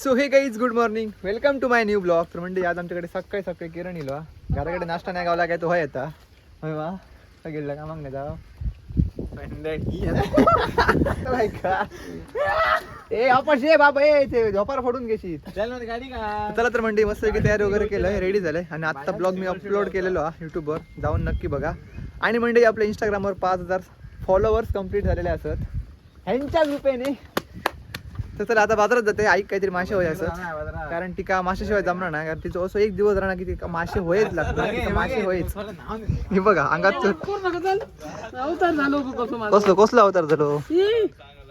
So hey guys good morning welcome to my new blog तर म्हणजे आज आमच्याकडे सकाळी सकाळी किरण येलो हा. घराकडे नाश्ता नाही गावला काय तो होय येता होय वा गेला का मग नाही जाव ए बाबा ते झोपार फोडून का चला तर म्हणजे मस्त की तयारी वगैरे केलंय रेडी झालंय. आणि आता ब्लॉग मी अपलोड केलेलो हा युट्यूबवर जाऊन नक्की बघा. आणि म्हणजे आपल्या इंस्टाग्रामवर पाच हजार फॉलोअर्स कंप्लीट झालेले असत. ह्यांच्या कृपेने तर चला आता बाजारात जाते. ऐक काहीतरी मासे होय असत कारण टिका माशाशिवाय जमणार नाही. कारण तिचं असं एक दिवस राहणार की ती मासे होयच लागतात. मासे होयच. हे बघा अंगात कसलं कसलं अवतार झालो?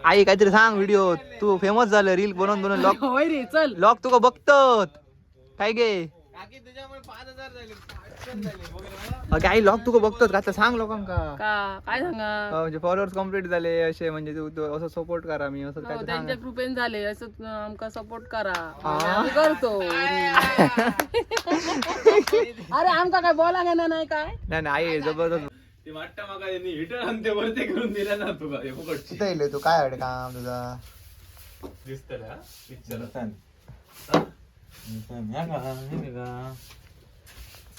आई काहीतरी सांग व्हिडिओ तू फेमस झालं रील बनवून बनवून. लॉक होय रे चल. लॉक तुका बघतात. काय गे? अगे आई लॉक तुका बघतात का? आता सांग लोकांका. का? काय सांगा? म्हणजे फॉलोअर्स कंप्लीट झाले असे म्हणजे तू तू असं सपोर्ट करा मी असं हो, काय त्यांच्या कृपेन झाले असं आमका सपोर्ट करा. हा. आम्ही करतो. अरे आमका काय बोला घेणार नाही काय? नाही नाही आई जबरदस्त. ते वाटतं मग यांनी हिटर आणि ते वरती करून दिला ना तुला हे फुकटची. तू? काय काम तुझा? दिसत पिक्चर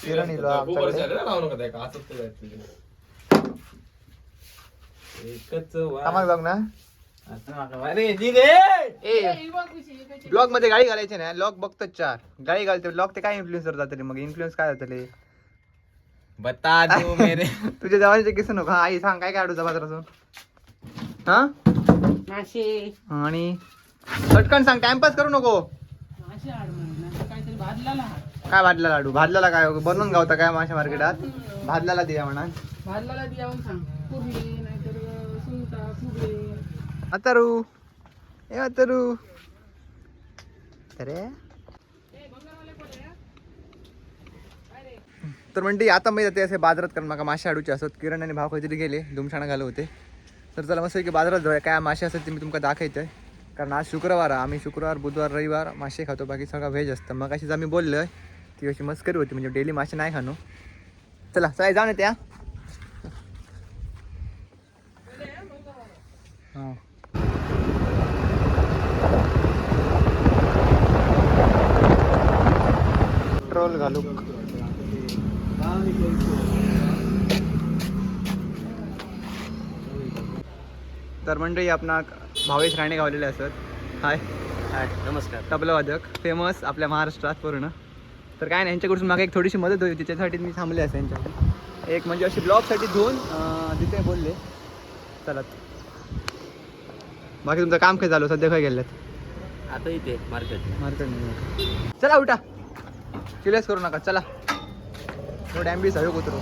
किरण येलो आमच्याकडे एकच कामाला बघ ना अरे जी रे ए ब्लॉगमध्ये गाडी घालायची ना लॉक बघतो चार गाडी घालते लॉक ते काय इन्फ्लुएन्सर जातले मग इन्फ्लुएन्स काय जातले बता दो मेरे तुझ्या जवळचे किस नको हा आई सांग काय काय अडूचा बाजारातून हा मासे आणि पटकन सांग टाइमपास करू नको काय भाजला लाडू? भाजलेला काय? बनवून गावता काय माशा मार्केटात? भाजलेला दिया म्हणा. भाजलेला द्यावून सांग. अतरू ए अतरू अरे. तर म्हणते आता मी जाते असे बाजारात कारण माका मासे आडूचे असत. किरण आणि भाव काहीतरी गेले. दुमशाणा घालू होते. तर चला मस्त की बाजारात जाऊया. काय मासे असतात ते मी तुमका दाखवतोय. कारण आज शुक्रवार आहे. आम्ही शुक्रवार बुधवार रविवार मासे खातो. बाकी सगळं व्हेज असतं. मग अशीच आम्ही आहे ती अशी मस्करी होती. म्हणजे डेली मासे नाही खाणो. चला चला जाऊन येते हा. हां. पेट्रोल घालू. तर मंडळी आपणा भावेश राणे गावलेले असत. हाय हाय नमस्कार. तबला वादक फेमस आपल्या महाराष्ट्रात पूर्ण. तर काय नाही यांच्याकडून मागे एक थोडीशी मदत होती त्याच्यासाठी मी थांबले असे यांच्याकडे एक म्हणजे अशी ब्लॉगसाठी दोन तिथे बोलले. चला. बाकी तुमचं काम काय झालं सध्या काय गेल्यात आता इथे मार्केट मार्केट चला उठा. सिरियस करू नका. चला. तो डॅम्बीस हवे उतरू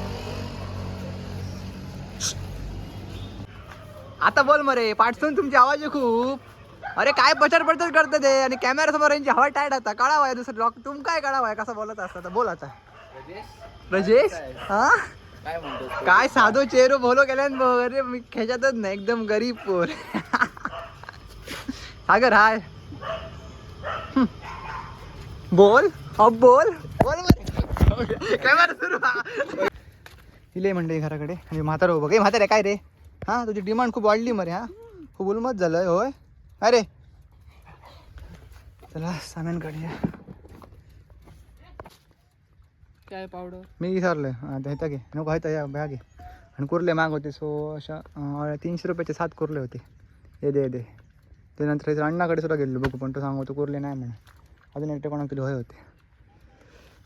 आता बोल मरे पाठसून तुमची आवाज आहे खूप. अरे काय पचर पचर करते ते? आणि कॅमेरा समोर यांची हवा टायट आता. काढावा आहे दुसरं लॉक तुम काय काढावा आहे कसं बोलत असता बोल आता. रजेश? हा? काय साधो चेहरो बोलो केल्यान अरे मी खेच्यातच नाही. एकदम गरीब पोर. सागर हाय. बोल. अब बोल. बोल कॅमेरा सुरू. इले म्हणले घराकडे. म्हणजे म्हातारा बघ म्हातारे काय रे? हा तुझी डिमांड खूप वाढली मरे हा. खूप उलमत झालंय होय. अरे. चला सामान काढूया. काय पावडर मी विचारलं देता घे. नको आहे या बॅग घे. आणि कुर्ले माग होते सो अशा तीनशे रुपयाचे सात कुर्ले होते. ये दे दे. त्यानंतर इथं अण्णाकडे सुद्धा गेलो बघू पण तो सांगतो कुर्ले नाही म्हणा अजून एकटे कोणा तरी होय होते.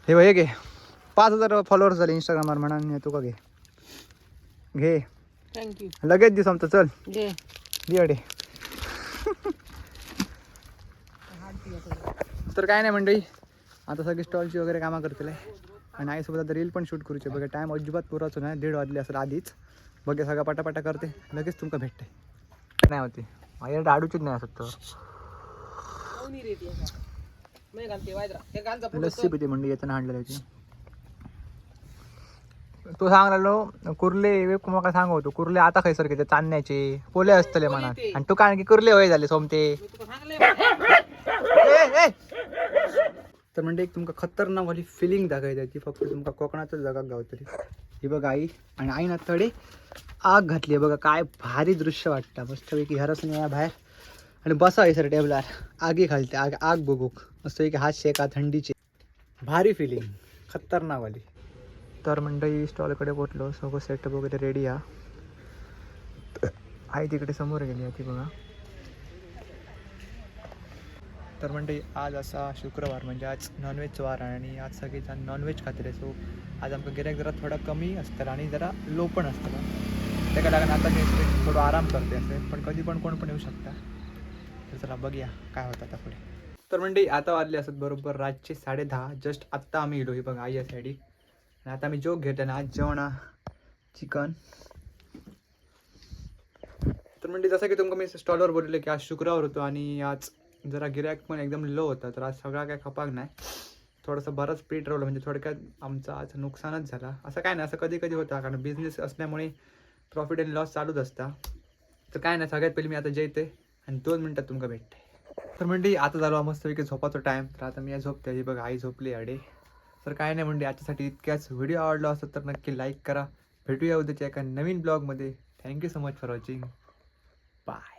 हे वय घे. पाच हजार फॉलोअर्स झाले इंस्टाग्रामवर म्हणा तू का घे. घे. थँक्यू लगेच दिवस आमचं चल. दिवाडे तर काय नाही मंडळी आता सगळी स्टॉलची वगैरे कामं करतील आणि आईसोबत आता रील पण शूट करूचे बघा टाईम अजिबात पुराचो नाही दीड वाजले असेल आधीच. बघा सगळं पटापटा करते. लगेच तुमका भेटते. नाही होते. माझ्याकडे आडूचीच नाही असत तर. लस्सी पिते मंडी येताना हाणलेली होती तो सांगलो कुर्ले सांग होतो कुर्ले आता खैसर घेते चांदण्याचे पोले असतले मनात. आणि तू काय की कुर्ले होय झाले सोमते. तर म्हणजे एक तुमका खतरनाक वाली फिलिंग दाखवायची ती फक्त तुमका कोकणातच जगात गावतली. ही बघा आई आणि आई ना तडे आग घातली बघा काय भारी दृश्य वाटतं. मस्तपैकी घरासून या बाहेर. आणि बसा सर टेबलार. आगी खालते आग आग बघूक मस्त एक हात शेका थंडीचे. भारी फिलिंग खतरनाकवाली तर मंडळी स्टॉलकडे पोचलो सगळं सेटअप वगैरे रेडी आहे तिकडे समोर गेली आहे ती बघा. तर मंडळी आज असा शुक्रवार म्हणजे आज नॉनव्हेज वार आहे आणि आज सगळेजण नॉनव्हेज खातले सो आज आमचं गिरायक जरा थोडा कमी असतं आणि जरा लो पण असतं त्याच्या लागून आता मी थोडं आराम करते असे पण कधी पण कोण पण येऊ शकता. तर चला बघूया काय होतं आता पुढे. तर मंडळी आता वाजले असत बरोबर रातचे साडे दहा. जस्ट आत्ता आम्ही गेलो ही बघा आई या साईडी आणि आता मी जोग घेतला ना आज जेवण चिकन. तर म्हणजे जसं की तुमका मी स्टॉलवर बोलले की आज शुक्रवार होतो आणि आज जरा गिरायक पण एकदम लो होता तर आज सगळा काय खपाक नाही. थोडंसं बरंच पीठ रोवलं म्हणजे थोडक्यात आमचं आज नुकसानच झाला. असं काय नाही असं कधी कधी होतं कारण बिझनेस असल्यामुळे प्रॉफिट अँड लॉस चालूच असता. तर काय नाही सगळ्यात पहिले मी आता जेते आणि दोन मिनटात तुमका भेटते. तर म्हणजे आता झालो मस्तपैकी झोपाचा टाईम तर आता मी झोपते ही बघा आई झोपली अडे. तर काय नाही म्हणजे याच्यासाठी इतक्याच. व्हिडिओ आवडला असतो तर नक्की लाईक करा. भेटूया उद्याच्या एका नवीन ब्लॉगमध्ये thank you so much for watching bye